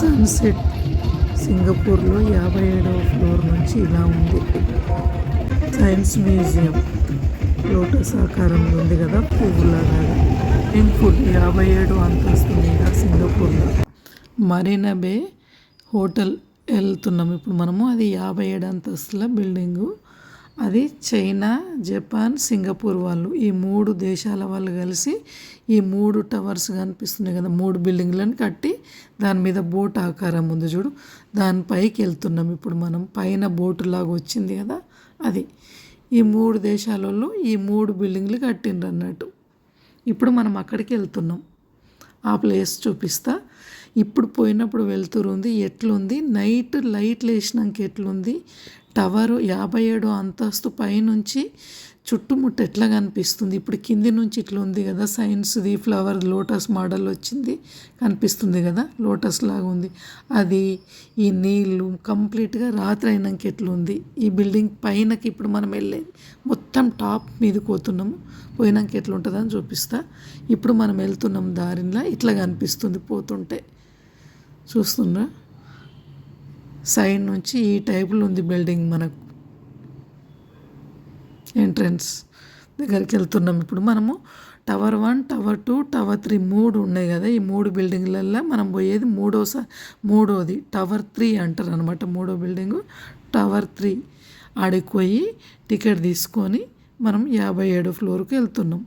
Sunset. సింగపూర్లో యాభై ఏడవ ఫ్లోర్ నుంచి ఇలా ఉంది. Science museum. లోటస్ ఆకారంలో ఉంది కదా పువ్వులాగా ఫుడ్ యాభై ఏడు అంతస్తు మీద సింగపూర్లో. మరీనా బే హోటల్ వెళ్తున్నాం ఇప్పుడు మనము. అది యాభై ఏడు అంతస్తుల బిల్డింగు. అది చైనా జపాన్ సింగపూర్ వాళ్ళు. ఈ మూడు దేశాల వాళ్ళు కలిసి ఈ మూడు టవర్స్ కనిపిస్తున్నాయి కదా మూడు బిల్డింగ్లను కట్టి దాని మీద బోట్ ఆకారం ఉంది చూడు. దానిపైకి వెళ్తున్నాం ఇప్పుడు మనం. పైన బోటు లాగా వచ్చింది కదా అది. ఈ మూడు దేశాలలో ఈ మూడు బిల్డింగ్లు కట్టిండ్రు అన్నట్టు. ఇప్పుడు మనం అక్కడికి వెళ్తున్నాం. ఆ ప్లేస్ చూపిస్తా. ఇప్పుడు పోయినప్పుడు వెళ్తురు ఉంది ఎట్లుంది? నైట్ లైట్లు వేసినాక ఎట్లుంది? టవర్ యాభై ఏడో అంతస్తు పైనుంచి చుట్టుముట్ట ఎట్లా కనిపిస్తుంది? ఇప్పుడు కింది నుంచి ఇట్లా ఉంది కదా సైన్స్ది ఫ్లవర్ లోటస్ మోడల్ వచ్చింది కనిపిస్తుంది కదా లోటస్ లాగా ఉంది. అది ఈ నీళ్ళు కంప్లీట్గా రాత్రి అయినాక ఎట్లుంది ఈ బిల్డింగ్ పైనకి ఇప్పుడు మనం వెళ్ళేది మొత్తం టాప్ మీద పోతున్నాము పోయినాక ఎట్లా అని చూపిస్తా. ఇప్పుడు మనం వెళ్తున్నాం దారిలో ఇట్లా కనిపిస్తుంది పోతుంటే. చూస్తుండ్రా సైడ్ నుంచి ఈ టైపులో ఉంది బిల్డింగ్ మనకు. ఎంట్రన్స్ దగ్గరికి వెళ్తున్నాం ఇప్పుడు మనము. Tower one tower two tower three మూడు ఉన్నాయి కదా. ఈ మూడు బిల్డింగ్లల్లో మనం పోయేది మూడోసారి మూడోది. టవర్ త్రీ అంటారు అనమాట మూడో బిల్డింగు. టవర్ త్రీ ఆడికి పోయి టికెట్ తీసుకొని మనం యాభై ఏడో ఫ్లోర్కి వెళ్తున్నాం.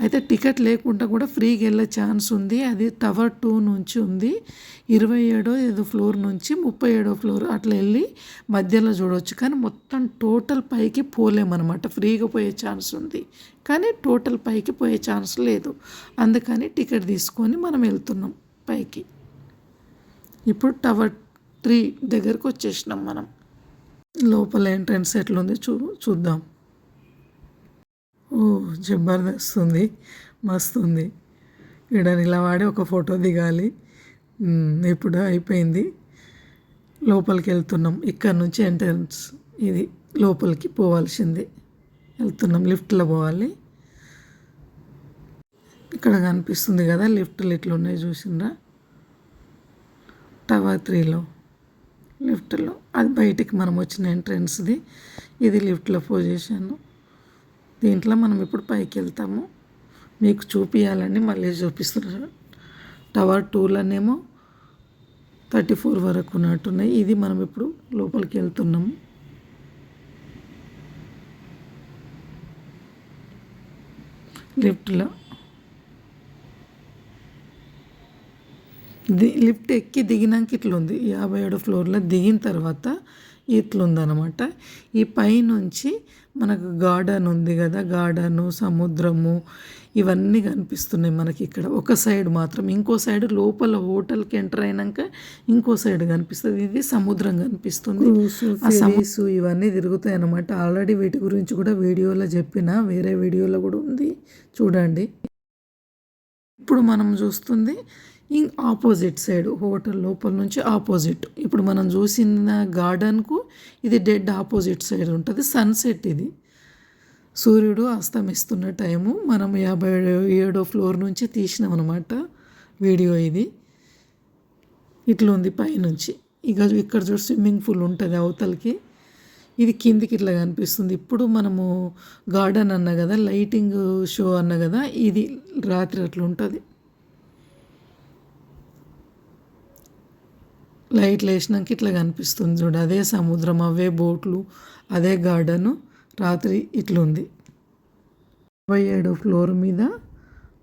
అయితే టికెట్ లేకుండా కూడా ఫ్రీగా వెళ్ళే ఛాన్స్ ఉంది. అది టవర్ టూ నుంచి ఉంది. ఇరవై ఏడో ఏదో ఫ్లోర్ నుంచి ముప్పై ఏడో ఫ్లోర్ అట్లా వెళ్ళి మధ్యలో చూడవచ్చు కానీ మొత్తం టోటల్ పైకి పోలేమన్నమాట. ఫ్రీగా పోయే ఛాన్స్ ఉంది. కానీ టోటల్ పైకి పోయే ఛాన్స్ లేదు. అందుకని టికెట్ తీసుకొని మనం వెళ్తున్నాం పైకి. ఇప్పుడు టవర్ త్రీ దగ్గరకు వచ్చేసినాం మనం. లోపల ఎంట్రన్స్ ఎట్లుంది చూ చూద్దాం. ఓ జబర్దస్త్ ఉంది. మస్తు ఉంది ఇక్కడ నిలబడి ఒక ఫోటో దిగాలి. ఇప్పుడు అయిపోయింది. లోపలికి వెళ్తున్నాం. ఇక్కడ నుంచి ఎంట్రన్స్ ఇది లోపలికి పోవాల్సింది. వెళ్తున్నాం. లిఫ్ట్లో పోవాలి. ఇక్కడ కనిపిస్తుంది కదా లిఫ్ట్లు ఇట్లా ఉన్నాయి చూసిండ్రా? టవర్ త్రీలో. లిఫ్ట్లో అది బయటికి మనం వచ్చిన ఎంట్రన్స్ది. ఇది లిఫ్ట్లో పొజిషన్. దీంట్లో మనం ఇప్పుడు పైకి వెళ్తాము మీకు చూపించాలని మళ్ళీ చూపిస్తున్నారు. టవర్ టూలోనేమో థర్టీ ఫోర్ వరకు ఉన్నట్టున్నాయి. ఇది మనం ఇప్పుడు లోపలికి వెళ్తున్నాము లిఫ్ట్లో. ది లిఫ్ట్ ఎక్కి దిగినాక ఇట్లా ఉంది యాభై ఏడు ఫ్లోర్లో దిగిన తర్వాత ఇట్లా ఉందన్నమాట ఈ పైనుంచి మనకు గార్డెన్ ఉంది కదా గార్డెను సముద్రము ఇవన్నీ కనిపిస్తున్నాయి మనకి ఇక్కడ. ఒక సైడ్ మాత్రం ఇంకో సైడ్ లోపల హోటల్కి ఎంటర్ అయినాక ఇంకో సైడ్ కనిపిస్తుంది. ఇది సముద్రం కనిపిస్తుంది. ఆ సమీసు ఇవన్నీ తిరుగుతాయి అన్నమాట ఆల్రెడీ వీటి గురించి కూడా వీడియోలో చెప్పిన వేరే వీడియోలో కూడా ఉంది. చూడండి. ఇప్పుడు మనం చూస్తుంది ఇం ఆపోజిట్ సైడ్ హోటల్ లోపల నుంచి ఆపోజిట్. ఇప్పుడు మనం చూసిన గార్డెన్కు ఇది డెడ్ ఆపోజిట్ సైడ్ ఉంటుంది సన్సెట్ ఇది. సూర్యుడు అస్తమిస్తున్న టైము మనం యాభై ఏడో ఫ్లోర్ నుంచి తీసినాం అనమాట వీడియో ఇది. ఇట్లా ఉంది పైనుంచి. ఇక ఇక్కడ చూసి స్విమ్మింగ్ పూల్ ఉంటుంది అవతలకి. ఇది కిందికి ఇట్లా కనిపిస్తుంది. ఇప్పుడు మనము గార్డెన్ అన్న కదా లైటింగ్ షో అన్న కదా ఇది రాత్రి అట్లా ఉంటుంది. లైట్లు వేసినాక ఇట్లా కనిపిస్తుంది చూడు. అదే సముద్రం అవే బోట్లు అదే గార్డెను. రాత్రి ఇట్లుంది ఇరవై ఏడో ఫ్లోర్ మీద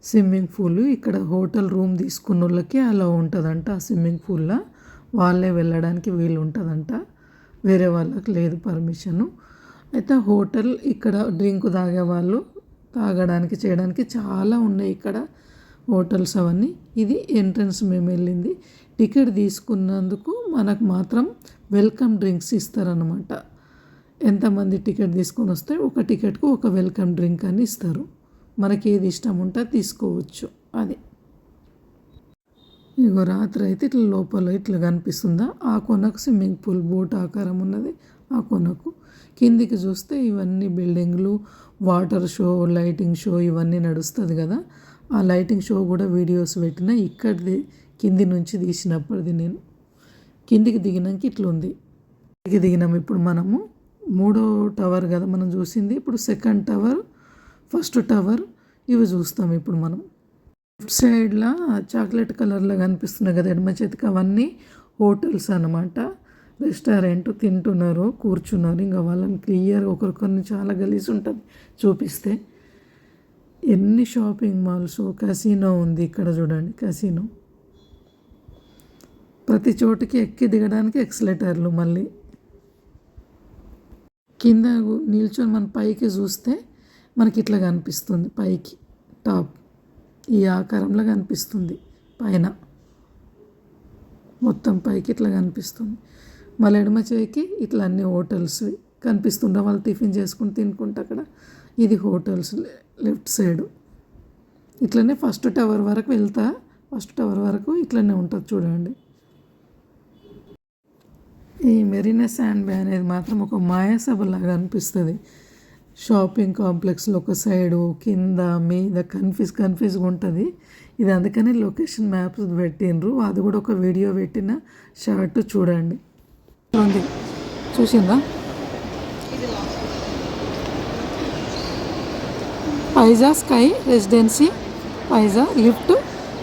స్విమ్మింగ్ పూల్ ఇక్కడ హోటల్ రూమ్ తీసుకున్న వాళ్ళకి అలా ఉంటుందంట ఆ స్విమ్మింగ్ పూల్లో. వాళ్ళే వెళ్ళడానికి వీలు ఉంటుందంట వేరే వాళ్ళకి లేదు పర్మిషను. అయితే హోటల్ ఇక్కడ డ్రింక్ తాగే వాళ్ళు తాగడానికి చేయడానికి చాలా ఉన్నాయి ఇక్కడ హోటల్స్ అవన్నీ. ఇది ఎంట్రన్స్ మేము వెళ్ళింది. టికెట్ తీసుకున్నందుకు మనకు మాత్రం వెల్కమ్ డ్రింక్స్ ఇస్తారనమాట ఎంతమంది టికెట్ తీసుకొని వస్తే ఒక టికెట్కు ఒక వెల్కమ్ డ్రింక్ అని ఇస్తారు. మనకి ఏది ఇష్టం ఉంటే తీసుకోవచ్చు. అది. ఇగో రాత్రి అయితే ఇట్లా లోపల ఇట్లా కనిపిస్తుందా? ఆ కొనకు స్విమ్మింగ్ పూల్ బోట్ ఆకారం ఉన్నది ఆ కొనకు. కిందికి చూస్తే ఇవన్నీ బిల్డింగ్లు వాటర్ షో లైటింగ్ షో ఇవన్నీ నడుస్తుంది కదా. ఆ లైటింగ్ షో కూడా వీడియోస్ పెట్టిన ఇక్కడిది కింది నుంచి తీసినప్పటిది నేను. కిందికి దిగినాక ఇట్లా ఉంది. కిందికి దిగినాం ఇప్పుడు మనము. మూడో టవర్ కదా మనం చూసింది. ఇప్పుడు సెకండ్ టవర్ ఫస్ట్ టవర్ ఇవి చూస్తాం ఇప్పుడు మనం. లెఫ్ట్ సైడ్లో చాక్లెట్ కలర్లో కనిపిస్తున్నాయి కదా ఎడమ చేతికి అవన్నీ హోటల్స్ అన్నమాట. రెస్టారెంట్ తింటున్నారు కూర్చున్నారు. ఇంకా వాళ్ళని క్లియర్ ఒకరికొన్ని చాలా గలీజ్ ఉంటుంది చూపిస్తే. ఎన్ని షాపింగ్ మాల్స్ కసినో ఉంది ఇక్కడ చూడండి కసినో. ప్రతి చోటుకి ఎక్కి దిగడానికి ఎక్సలేటర్లు మళ్ళీ. కింద నిల్చొని మనం పైకి చూస్తే మనకి ఇట్లా కనిపిస్తుంది పైకి టాప్. ఈ ఆకారంలో కనిపిస్తుంది. పైన మొత్తం పైకి ఇట్లా కనిపిస్తుంది. మళ్ళీ ఎడమ చేయికి ఇట్లా అన్ని హోటల్స్ కనిపిస్తుండే. వాళ్ళు టిఫిన్ చేసుకుని తినుకుంటే అక్కడ ఇది హోటల్స్ లెఫ్ట్ సైడ్. ఇట్లనే ఫస్ట్ టవర్ వరకు వెళ్తా ఫస్ట్ టవర్ వరకు ఇట్లనే ఉంటుంది చూడండి. ఈ మెరీనా శాండ్ బే అనేది మాత్రం ఒక మాయాసభలాగా అనిపిస్తుంది. షాపింగ్ కాంప్లెక్స్లో ఒక సైడు కింద మీద కన్ఫ్యూజ్ కన్ఫ్యూజ్గా ఉంటుంది. ఇది అందుకని లొకేషన్ మ్యాప్స్ పెట్టిండ్రు. అది కూడా ఒక వీడియో పెట్టిన షార్ట్ చూడండి. ఉంది. చూసిందా? పైజా sky residency Payza lift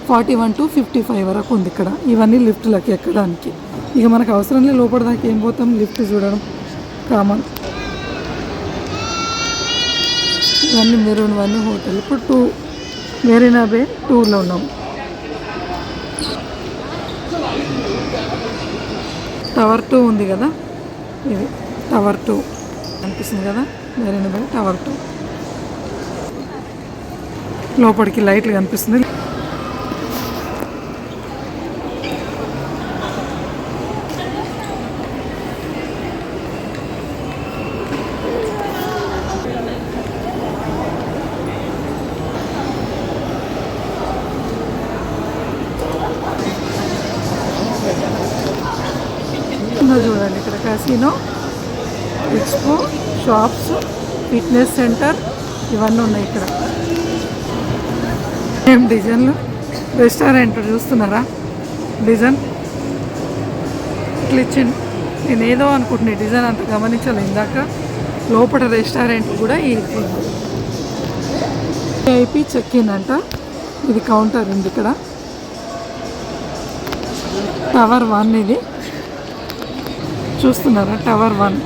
forty one to fifty five వరకు ఉంది ఇక్కడ. ఇవన్నీ లిఫ్ట్లకి ఎక్కడానికి. ఇక మనకు అవసరం లేదు లోపల దాకా ఏం పోతాం? లిఫ్ట్ చూడడం కామన్. ఇవన్నీ మెరూన్ వన్ హోటల్. ఇప్పుడు టూ మెరీనా బే టూలో ఉన్నాం. టవర్ టూ ఉంది కదా? ఇది టవర్ టూ. అనిపిస్తుంది కదా? Marina Bay tower two. లోపలికి లైట్లు కనిపిస్తుంది ఉందో చూడండి ఎక్స్పో షాప్స్ ఫిట్నెస్ సెంటర్ ఇవన్నీ ఉన్నాయి ఇక్కడ. ఏం డిజైన్లు? రెస్టారెంట్ చూస్తున్నారా? డిజైన్? ఇట్లా ఇచ్చింది నేను ఏదో అనుకుంటున్నా డిజైన్ అంత గమనించలే ఇందాక. లోపల రెస్టారెంట్ కూడా ఈ ఐపీ చెక్ ఇన్ అంట. ఇది కౌంటర్ ఉంది ఇక్కడ. టవర్ వన్ ఇది. చూస్తున్నారా? టవర్ వన్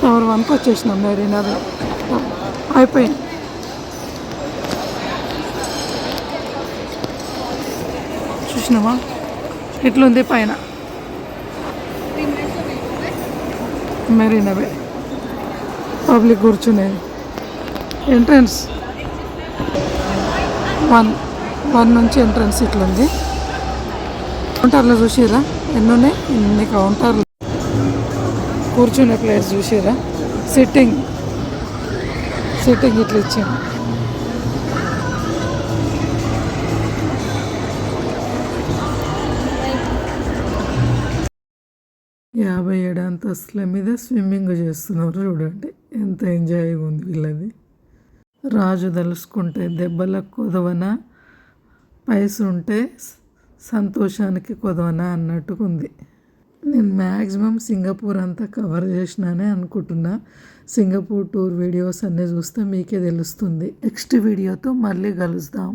టవర్ వన్కి వచ్చేసినాం మెరీనా అయిపోయింది. చూసినావా? ఎట్లుంది పైన? మెరీన్ అవే పబ్లిక్ కూర్చునేది ఎంట్రన్స్ వన్ వన్ నుంచి ఎంట్రన్స్ ఇట్లుంది. కౌంటర్లో చూసిరా ఎన్ని ఉన్నాయి ఇన్ని కౌంటర్లు కూర్చునే ప్లేస్ చూసిరా సిట్టింగ్ సిట్టింగ్ ఇట్లా ఇచ్చింది యాభై ఏడు అంతస్తుల మీద స్విమ్మింగ్ చేస్తున్నారు చూడండి. ఎంత ఎంజాయ్గా ఉంది వీళ్ళది. రాజు తలుసుకుంటే దెబ్బలకు కొదవన పైసు ఉంటే సంతోషానికి కొదవన అన్నట్టుగా ఉంది నేను మ్యాక్సిమం సింగపూర్ అంతా కవర్ చేసినానే అనుకుంటున్నా. సింగపూర్ టూర్ వీడియోస్ అన్నీ చూస్తే మీకే తెలుస్తుంది. నెక్స్ట్ వీడియోతో మళ్ళీ కలుద్దాం.